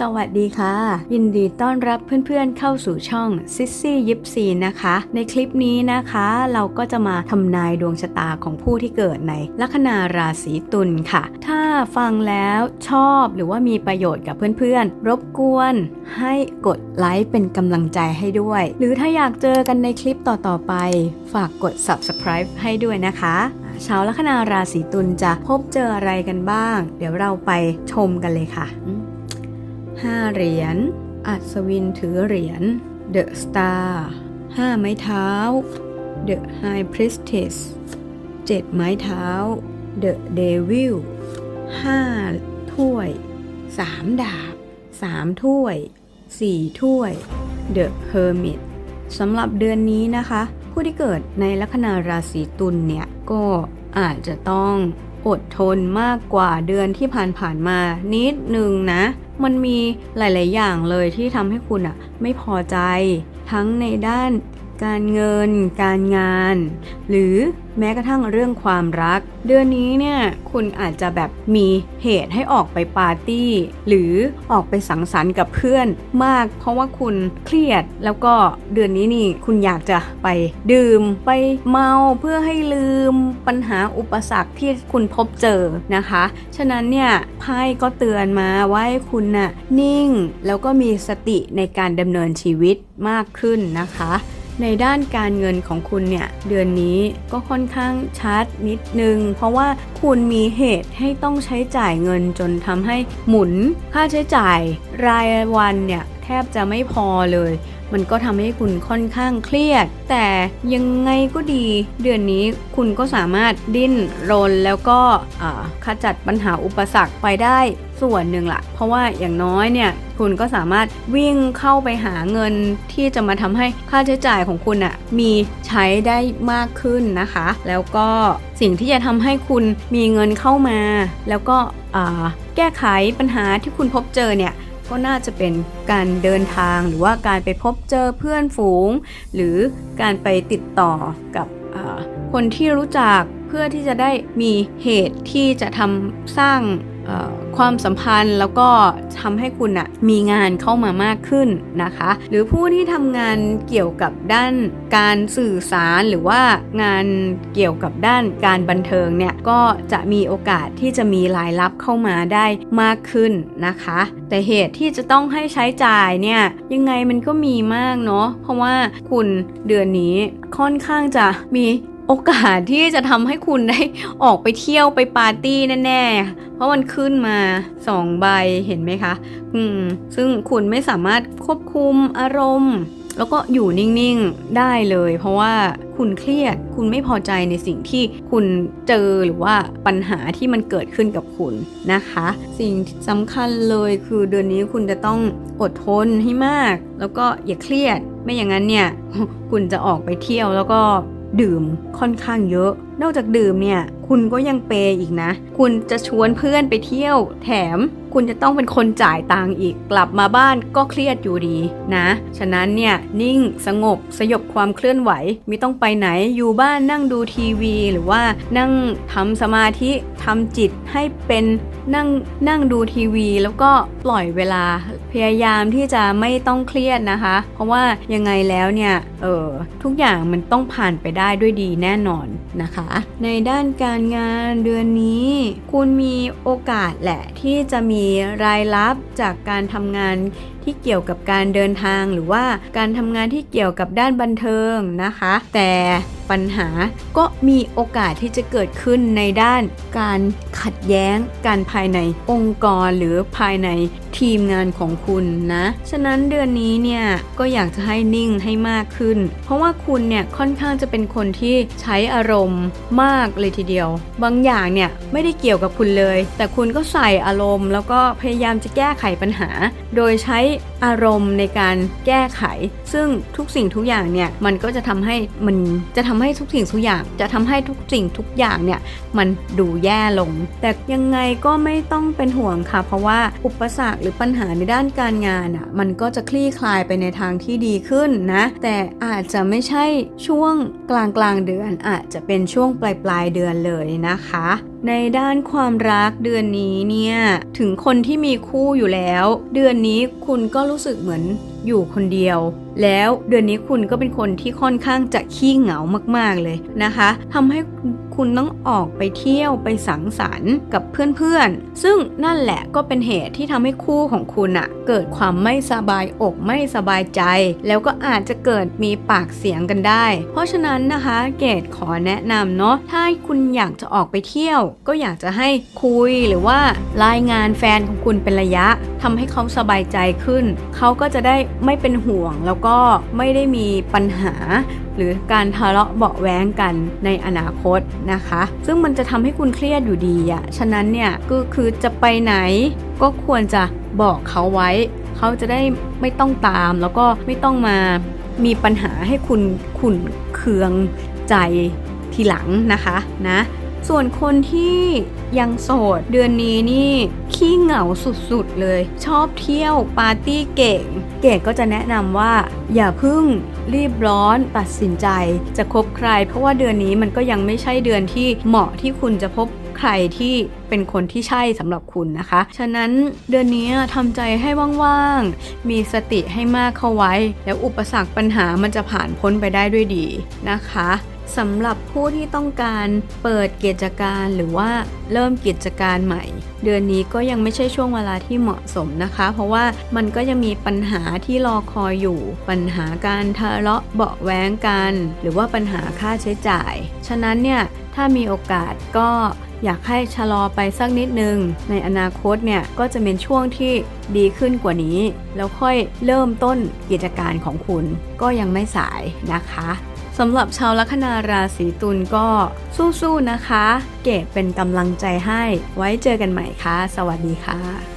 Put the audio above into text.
สวัสดีค่ะ ยินดีต้อนรับเพื่อนๆเข้าสู่ช่องซิซี่ยิปซีนะคะ ในคลิปนี้นะคะ เราก็จะมาทำนายดวงชะตาของผู้ที่เกิดในลัคนาราศีตุลค่ะ ถ้าฟังแล้วชอบหรือว่ามีประโยชน์กับเพื่อนๆ รบกวนให้กดไลค์เป็นกำลังใจให้ด้วย หรือถ้าอยากเจอกันในคลิปต่อๆไป ฝากกด subscribe ให้ด้วยนะคะชาวลัคนาราศีตุลจะพบเจออะไรกันบ้าง เดี๋ยวเราไปชมกันเลยค่ะ อืมห้าเหรียญ อัศวินถือเหรียญเดอะสตาร์ห้าไม้เท้าเดอะไฮพริสเทสเจ็ดไม้เท้าเดอะเดวิลห้าถ้วยสามดาบสามถ้วยสี่ถ้วยเดอะเฮอร์มิตสำหรับเดือนนี้นะคะ ผู้ที่เกิดในลัคนาราศีตุลเนี่ย ก็อาจจะต้องอดทนมากกว่าเดือนที่ผ่านๆมานิดนึงนะ มันมีหลาย ๆ อย่างเลยที่ทำให้คุณอะไม่พอใจ ทั้งในด้าน การเงิน การงาน หรือแม้กระทั่งเรื่องความรัก เดือนนี้เนี่ยคุณอาจจะแบบมีเหตุให้ออกไปปาร์ตี้ หรือออกไปสังสรรค์กับเพื่อนมาก เพราะว่าคุณเครียดแล้วก็เดือนนี้นี่คุณอยากจะไปดื่มไปเมาเพื่อให้ลืมปัญหาอุปสรรคที่คุณพบเจอนะคะ ฉะนั้นเนี่ยไพ่ก็เตือนมาว่าให้คุณน่ะนิ่งแล้วก็มีสติในการดำเนินชีวิตมากขึ้นนะคะ ในด้านการเงินของคุณเนี่ยเดือนนี้ก็ค่อนข้างชัดนิดนึง เพราะว่าคุณมีเหตุให้ต้องใช้จ่ายเงินจนทำให้หมุนค่าใช้จ่ายรายวันเนี่ย แทบจะไม่พอเลย มันก็ทำให้คุณค่อนข้างเครียด แต่ยังไงก็ดี เดือนนี้คุณก็สามารถดิ้นรนแล้วก็ขจัดปัญหาอุปสรรคไปได้ส่วนหนึ่งละเพราะว่าอย่างน้อยเนี่ยคุณก็สามารถวิ่งเข้าไปหาเงินที่จะมาทำให้ค่าใช้จ่ายของคุณอะมีใช้ได้มากขึ้นนะคะ แล้วก็สิ่งที่จะทำให้คุณมีเงินเข้ามา แล้วก็แก้ไขปัญหาที่คุณพบเจอเนี่ย ก็น่าจะเป็นการเดินทางหรือว่าการไปพบเจอเพื่อนฝูง หรือการไปติดต่อกับคนที่รู้จักเพื่อที่จะได้มีเหตุที่จะทำสร้าง ความสัมพันธ์แล้วก็ทำให้คุณอะมีงานเข้ามามากขึ้นนะคะ หรือผู้ที่ทำงานเกี่ยวกับด้านการสื่อสารหรือว่างานเกี่ยวกับด้านการบันเทิงเนี่ยก็จะมีโอกาสที่จะมีรายรับเข้ามาได้มากขึ้นนะคะ แต่เหตุที่จะต้องให้ใช้จ่ายเนี่ยยังไงมันก็มีมากเนาะเพราะว่าคุณเดือนนี้ค่อนข้างจะมี โอกาสที่จะทำให้คุณได้ออกไปเที่ยวไปปาร์ตี้แน่ๆ เพราะมันขึ้นมา2ใบเห็นไหมคะ อืม ซึ่งคุณไม่สามารถควบคุมอารมณ์ แล้วก็อยู่นิ่งๆได้เลย เพราะว่าคุณเครียด คุณไม่พอใจในสิ่งที่คุณเจอหรือว่าปัญหาที่มันเกิดขึ้นกับคุณนะคะ สิ่งสำคัญเลยคือเดือนนี้คุณจะต้องอดทนให้มาก แล้วก็อย่าเครียด ไม่อย่างนั้นเนี่ย คุณจะออกไปเที่ยวแล้วก็ ดื่มค่อนข้างเยอะ นอกจากดื่มเนี่ย คุณก็ยังเปย์อีกนะ คุณจะชวนเพื่อนไปเที่ยว แถมคุณจะต้องเป็นคนจ่ายตังค์อีก กลับมาบ้านก็เครียดอยู่ดีนะ ฉะนั้นเนี่ย นิ่งสงบสยบความเคลื่อนไหว ไม่ต้องไปไหนอยู่บ้านนั่งดูทีวี หรือว่านั่งทำสมาธิทำจิตให้เป็น นั่งนั่งดูทีวี แล้วก็ปล่อยเวลาพยายามที่จะไม่ต้องเครียดนะคะ เพราะว่ายังไงแล้วเนี่ยเออทุกอย่างมันต้องผ่านไปได้ด้วยดีแน่นอนนะคะ ในด้านการงานเดือนนี้ คุณมีโอกาสแหละที่จะมีรายรับจากการทำงาน ที่เกี่ยวกับการเดินทางหรือว่าการทำงานที่เกี่ยวกับด้านบันเทิงนะคะ แต่ปัญหาก็มีโอกาสที่จะเกิดขึ้นในด้านการขัดแย้งการภายในองค์กรหรือภายในทีมงานของคุณนะ ฉะนั้นเดือนนี้เนี่ยก็อยากจะให้นิ่งให้มากขึ้น เพราะว่าคุณเนี่ยค่อนข้างจะเป็นคนที่ใช้อารมณ์มากเลยทีเดียว บางอย่างเนี่ยไม่ได้เกี่ยวกับคุณเลย แต่คุณก็ใส่อารมณ์ แล้วก็พยายามจะแก้ไขปัญหา โดยใช้อารมณ์ในการแก้ไข ซึ่งทุกสิ่งทุกอย่างเนี่ยมันก็จะทำให้มันจะทำำให้ทุกสิ่งทุกอย่าง จะทำให้ทุกสิ่งทุกอย่างเนี่ยมันดูแย่ลง แต่ยังไงก็ไม่ต้องเป็นห่วงค่ะ เพราะว่าอุปสรรคหรือปัญหาในด้านการงานอะมันก็จะคลี่คลายไปในทางที่ดีขึ้นนะ แต่อาจจะไม่ใช่ช่วงกลางกลางเดือนอาจจะเป็นช่วงปลายปลายเดือนเลยนะคะ ในด้านความรักเดือนนี้เนี่ย ถึงคนที่มีคู่อยู่แล้ว เดือนนี้คุณก็รู้สึกเหมือน อยู่คนเดียว แล้วเดือนนี้คุณก็เป็นคนที่ค่อนข้างจะขี้เหงามาก ๆเลยนะคะทำให้คุณต้องออกไปเที่ยวไปสังสรรค์กับเพื่อนๆ ซึ่งนั่นแหละก็เป็นเหตุที่ทำให้คู่ของคุณอะเกิดความไม่สบายอกไม่สบายใจ แล้วก็อาจจะเกิดมีปากเสียงกันได้ เพราะฉะนั้นนะคะเกดขอแนะนำเนาะถ้าคุณอยากจะออกไปเที่ยว ก็อยากจะให้คุยหรือว่ารายงานแฟนของคุณเป็นระยะทำให้เขาสบายใจขึ้น เขาก็จะได้ไม่เป็นห่วงแล้วก็ไม่ได้มีปัญหา หรือการทะเลาะเบาแว้งกันในอนาคตนะคะ ซึ่งมันจะทำให้คุณเครียดอยู่ดีอะฉะนั้นเนี่ยก็คือจะไปไหน ก็ควรจะบอกเขาไว้ เขาจะได้ไม่ต้องตาม แล้วก็ไม่ต้องมามีปัญหาให้คุณขุนเคืองใจทีหลังนะคะนะ ส่วนคนที่ยังโสดเดือนนี้นี่ขี้เหงาสุดๆเลย ชอบเที่ยวปาร์ตี้เก่ง เกดก็จะแนะนำว่า อย่าพึ่งรีบร้อนตัดสินใจจะคบใคร เพราะว่าเดือนนี้มันก็ยังไม่ใช่เดือนที่เหมาะที่คุณจะพบใครที่เป็นคนที่ใช่สำหรับคุณนะคะ ฉะนั้นเดือนนี้ทำใจให้ว่างๆ มีสติให้มากเข้าไว้ แล้วอุปสรรคปัญหามันจะผ่านพ้นไปได้ด้วยดีนะคะ สำหรับผู้ที่ต้องการเปิดกิจการหรือว่าเริ่มกิจการใหม่ เดือนนี้ก็ยังไม่ใช่ช่วงเวลาที่เหมาะสมนะคะ เพราะว่ามันก็ยังมีปัญหาที่รอคอยอยู่ ปัญหาการทะเลาะเบาะแว้งกัน หรือว่าปัญหาค่าใช้จ่าย ฉะนั้นเนี่ยถ้ามีโอกาสก็อยากให้ชะลอไปสักนิดนึง ในอนาคตเนี่ยก็จะเป็นช่วงที่ดีขึ้นกว่านี้ แล้วค่อยเริ่มต้นกิจการของคุณ ก็ยังไม่สายนะคะ สำหรับชาวลัคนาราศีตุลก็สู้ๆนะคะ เกดเป็นกำลังใจให้ ไว้เจอกันใหม่ค่ะ สวัสดีค่ะ